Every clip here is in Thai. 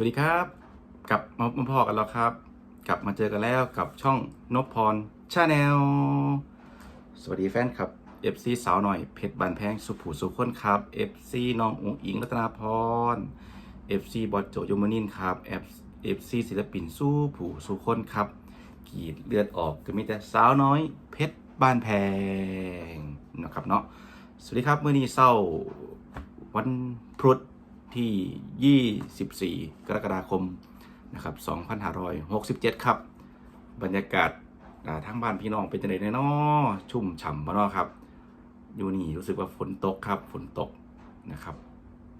สวัสดีครับ กลับมาพอกันแล้วครับ กลับมาเจอกันแล้วกับช่องนพพรชาแนลสวัสดีแฟนครับ FC สาวหน่อยเพชรบานแพงสุผูสุขคนครับ FC น้องอุ๋งอิงรัตนาพร FC บอสโจยมนินครับ FC ศิลปินสู้ผู้สุคนครับกรีดเลือดออกก็มีแต่สาวน้อยเพชรบานแพงนะครับเนาะสวัสดีครับเมื่อนี้เศร้าวันพุธ ที่ 24 กรกฎาคมนะครับ2567 ครับ บรรยากาศทั้งบ้านพี่น้องเป็นจังไดแน่นอชุ่มฉ่ำบ่เนาะครับ อยู่นี่รู้สึกว่าฝนตกครับฝนตกนะครับ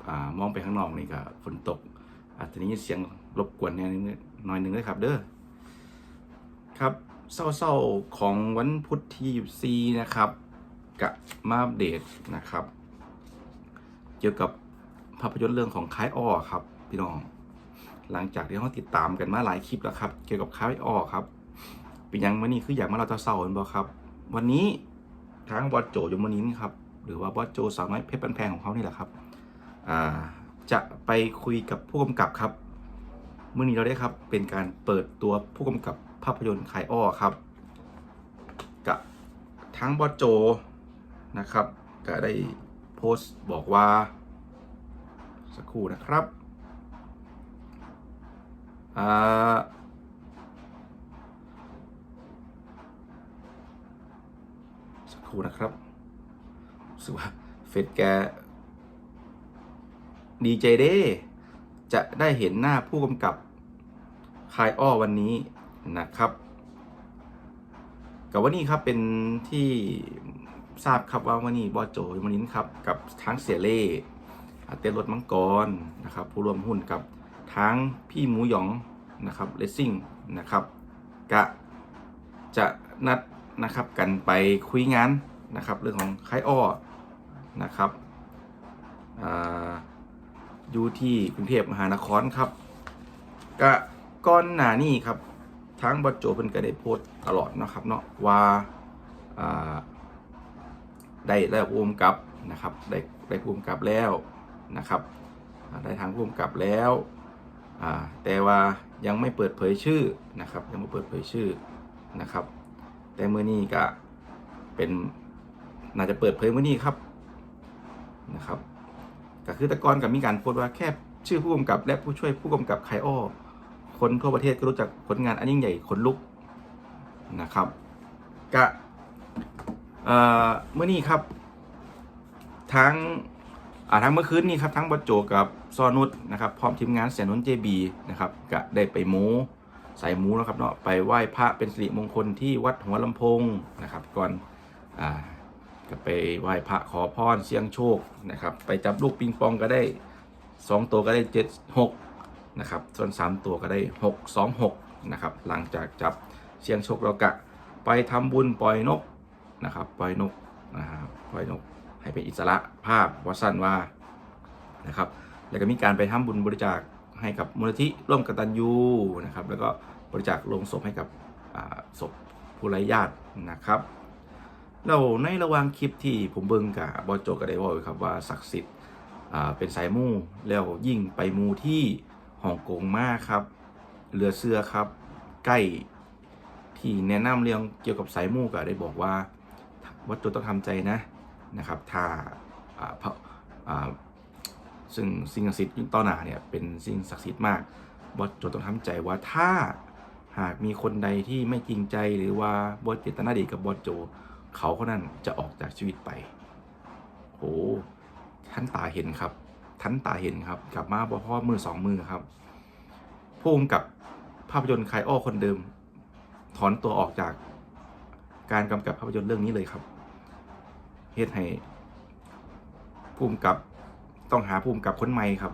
อามองไปข้างนอกนี่ก็ฝนตก อาจจะได้เสียงรบกวนแน่นิดหน่อยหนึ่งเลยครับเด้อครับเศร้าๆของวันพุธที่24นะครับกะมาอัปเดตนะครับ เกี่ยวกับ ภาพยนตร์เรื่องของคายอ้อครับ พี่น้อง หลังจากที่เราติดตามกันมาหลายคลิปแล้วครับ เกี่ยวกับคายอ้อครับเป็นยังวันนี้คืออยากมาเราจะเศร้ากันบ่ครับ วันนี้ทางบอสโจยมนินครับ หรือว่าบอสโจสาวน้อยเพชรบันแพงของเขานี่แหละครับอ่าจะไปคุยกับผู้กำกับครับเมื่อนี้เราได้ครับเป็นการเปิดตัวผู้กำกับภาพยนตร์ขายอ้อครับกับทั้งบอสโจนะครับก็ได้โพสต์บอกว่า สักครู่นะครับสักครู่นะครับรู้สึกว่าเฟดแกดีใจเด้จะได้เห็นหน้าผู้กำกับคายอ้อวันนี้นะครับกับวันนี้ครับเป็นที่ทราบครับว่าวันนี้บอโจยมนินครับ กับทั้งเสียเล่ เต้นรถมังกรนะครับผู้ร่วมหุ้นกับทั้งพี่หมูหยองนะครับเลสซิ่งนะครับกะจะนัดนะครับกันไปคุยงานนะครับเรื่องของคายอ้อนะครับอยู่ที่กรุงเทพมหานครครับกะก้อนหนานี่ครับทางบัจโจเพิ่นก็ได้โพสตลอดนะครับเนาะว่าอ่าได้ได้ภูมิกับนะครับได้ได้ภูมิกับแล้ว นะครับได้ทางภูมิกับแล้วแต่ว่ายังไม่เปิดเผยชื่อนะครับยังไม่เปิดเผยชื่อนะครับ แต่เมื่อนี้ก็เป็นน่าจะเปิดเผยเมื่อนี้ครับนะครับก็คือตะกอนกับมีการโพสต์ว่าแค่ชื่อผู้กำกับและผู้ช่วยผู้กำกับไคอ้อคนทั่วประเทศก็รู้จักผลงานอันยิ่งใหญ่ขนลุกนะครับกะเอ่อเมื่อนี้ครับทั้ง อ่าทั้งเมื่อคืนนี้ครับทั้งบัจโจกับซอนุชนะครับพร้อมทีมงานเสียนุนเจบีนะครับก็ได้ไปหมูใส่หมูนะครับเนาะไปไหว้พระเป็นสิริมงคลที่วัดหัวลำโพงนะครับ ก่อนอ่าก็ไปไหว้พระขอพรเสียงโชคนะครับ ไปจับลูกปิงปองก็ได้สองตัวก็ได้เจ็ดหกนะครับส่วนสามตัวก็ได้หกสองหกนะครับหลังจากจับเสียงโชคเรากะไปทำบุญปล่อยนกนะครับปล่อยนกนะครับปล่อยนก ให้เป็นอิสระภาพวัสันว่านะครับแล้วก็มีการไปทำบุญบริจาคให้กับมูลนิธิร่วมกตัญญูนะครับ แล้วก็บริจาคลงศพให้กับศพผู้ไร้ญาตินะครับเราในระหว่างคลิปที่ผมเบิ่งกับบอโจก็ได้บอกครับว่าศักดิ์สิทธิ์เป็นสายมูแล้วยิ่งไปมูที่ฮ่องกงมากครับเรือเสือครับใกล้ที่แนะนำเรื่องเกี่ยวกับสายมูก็ได้บอกว่าบอสโจต้องทำใจนะ นะครับถ้าพระซึ่งสิ่งศักดิ์สิทธิ์ต่อนาเนี่ยเป็นสิ่งศักดิ์สิทธิ์มากบอสโจต้องทำใจว่าถ้าหากมีคนใดที่ไม่จริงใจหรือว่าบอสเจตนาดีกับบอสโจ เขาคนนั้นจะออกจากชีวิตไปโหท่านตาเห็นครับ ท่านตาเห็นครับ กลับมาบ่พ่อมือสองมือครับผู้กำกับภาพยนตร์คายอ้อคนเดิม ถอนตัวออกจากการกำกับภาพยนตร์เรื่องนี้เลยครับ เฮ็ดให้ผู้กำกับต้องหาผู้กำกับคนใหม่ครับ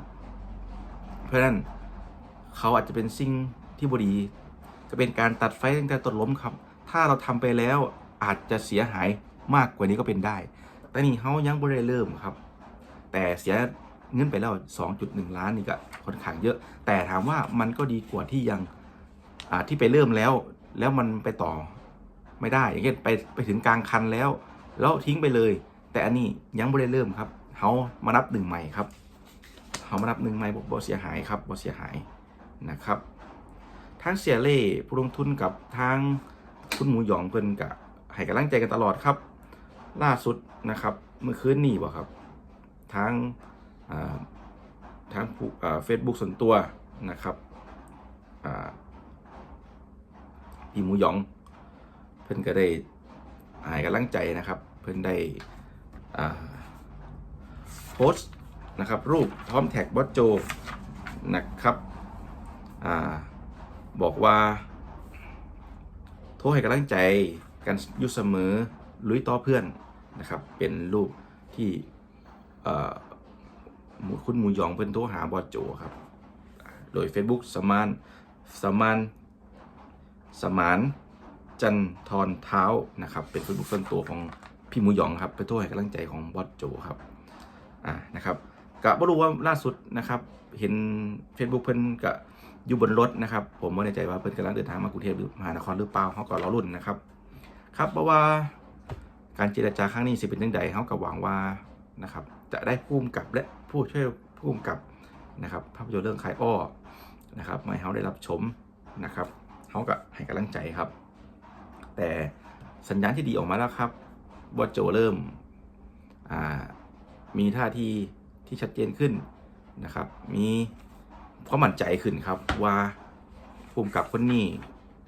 เพราะฉะนั้นเขาอาจจะเป็นสิ่งที่บดีก็เป็นการตัดไฟตั้งแต่ต้นล้มครับ ถ้าเราทำไปแล้วอาจจะเสียหายมากกว่านี้ก็เป็นได้ แต่นี่เขายังบ่ได้เริ่มครับ แต่เสียเงินไปแล้ว 2.1 ล้านนี่ก็ค่อนข้างเยอะ แต่ถามว่ามันก็ดีกว่าที่ยังที่ไปเริ่มแล้ว แล้วมันไปต่อไม่ได้ อย่างเช่นไปไปถึงกลางคันแล้ว แล้วทิ้งไปเลย แต่อันนี้ยังไม่ได้เริ่มครับเขามานับหนึ่งใหม่ครับเขามานับหนึ่งไหมบ่เสียหายครับบ่เสียหายนะครับทางเสียเล่ผู้ลงทุนกับทางคุณหมูหยองเพิ่นกะให้กำลังใจกันตลอดครับ ล่าสุดนะครับเมื่อคืนนี้บ่ครับทางทางเฟซบุ๊กส่วนตัวนะครับพี่หมูหยอง เพิ่นก็ได้ ให้กำลังใจนะครับ เพิ่นได้โพสต์นะครับรูปพร้อมแท็กบอสโจนะครับอบอกว่า โทรให้กำลังใจกันอยู่เสมอลุยต่อเพื่อนนะครับ เป็นรูปที่คุณหมูหยองเพิ่นโทรหาบอสโจครับ โดย Facebook สมานสมานสมาน จันทรเท้านะครับเป็น Facebook ส่วนตัวของพี่หมูหยองครับไปโทรให้กำลังใจของบอสโจครับอ่านะครับกะบ่รู้ว่าล่าสุดนะครับ เห็น Facebook เพิ่นกะอยู่บนรถนะครับ ผมไม่แน่ใจว่าเพิ่นกำลังเดินทางมากรุงเทพหรือมหานครหรือเปล่าเขาก็รอรุ่นนะครับ ครับเพราะว่าการเจรจาครั้งนี้สิเป็นยังไงเขาก็หวังว่านะครับจะได้ผู้กำกับและผู้ช่วยผู้กำกับนะครับภาพยนตร์เรื่องคายอ้อนะครับมาให้เขาได้รับชมนะครับเขาก็ให้กำลังใจครับ แต่สัญญาณที่ดีออกมาแล้วครับบอสโจเริ่มมีท่าทีที่ชัดเจนขึ้นนะครับ มีความมั่นใจขึ้นครับว่าภูมิกับคนนี้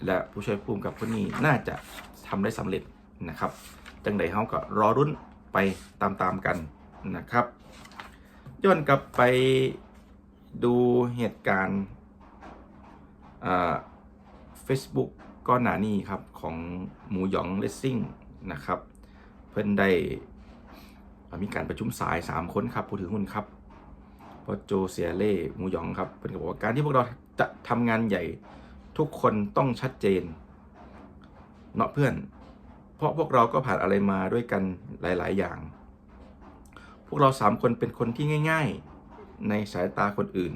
และผู้ช่วยภูมิกับคนนี้น่าจะทำได้สำเร็จนะครับ จังใดเขาก็รอรุ่นไปตามๆกันนะครับ ย้อนกลับไปดูเหตุการณ์เฟซบุ๊ กก้อนหนานี้ครับของหมูหยองเลสซิ่งนะครับเพิ่นได้มีการประชุมสาย 3 คนครับผู้ถือหุ้นครับพอโจเซียเล่หมูหยองครับเพิ่นก็บอกว่าการที่พวกเราจะทำงานใหญ่ทุกคนต้องชัดเจนเนาะเพื่อน เพราะพวกเราก็ผ่านอะไรมาด้วยกันหลาย ๆ อย่าง พวกเราสามคนเป็นคนที่ง่าย ๆ ในสายตาคนอื่น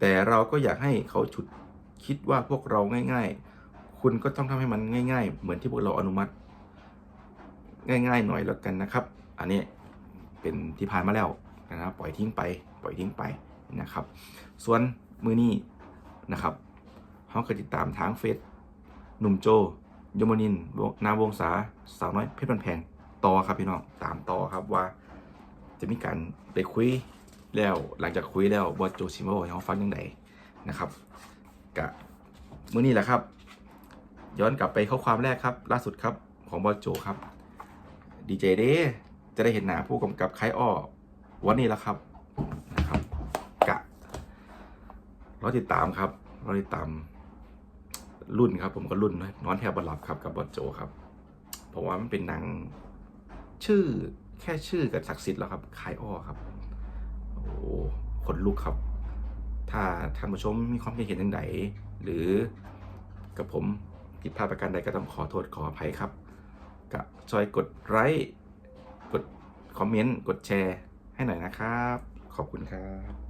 แต่เราก็อยากให้เขาฉุด คิดว่าพวกเราง่าย ๆ คุณก็ต้องทำให้มันง่าย ๆ เหมือนที่พวกเราอนุมัติ ง่ายๆหน่อยแล้วกันนะครับ อันนี้เป็นที่ผ่านมาแล้วนะครับปล่อยทิ้งไป ปล่อยทิ้งไปนะครับ ส่วนมือนี้นะครับเขาเคยติดตามทางเฟซหนุ่มโจยมนินนาวงศาสาวน้อยเพชรบันแพงต่อครับพี่น้องตามต่อครับว่า จะมีการไปคุยแล้วหลังจากคุยแล้วบอสโจซิมาบอกให้เขาฟังยังไงนะครับ กะมือนี้แหละครับ ย้อนกลับไปข้อความแรกครับ ล่าสุดครับของบอโจครับดีเจเดจะได้เห็นหน้าผู้กำกับคล้ายอ้อวันนี้แล้วครับนะครับกะรอติดตามครับรอติดตามรุ่นครับ ผมก็รุ่นนะนอนแทบบหลับครับกับบอโจครับเพราะว่ามันเป็นหนังชื่อแค่ชื่อกับศักดิ์สิทธิ์แล้วครับคายอ้อครับ โอ้ขนลุกครับ ถ้าท่านผู้ชมมีความคิดเห็นอย่างไรหรือกับผมผิดพลาดประการใดก็ต้องขอโทษขออภัยครับก็ช่วยกดไลค์กดคอมเมนต์กดแชร์ให้หน่อยนะครับ ขอบคุณครับ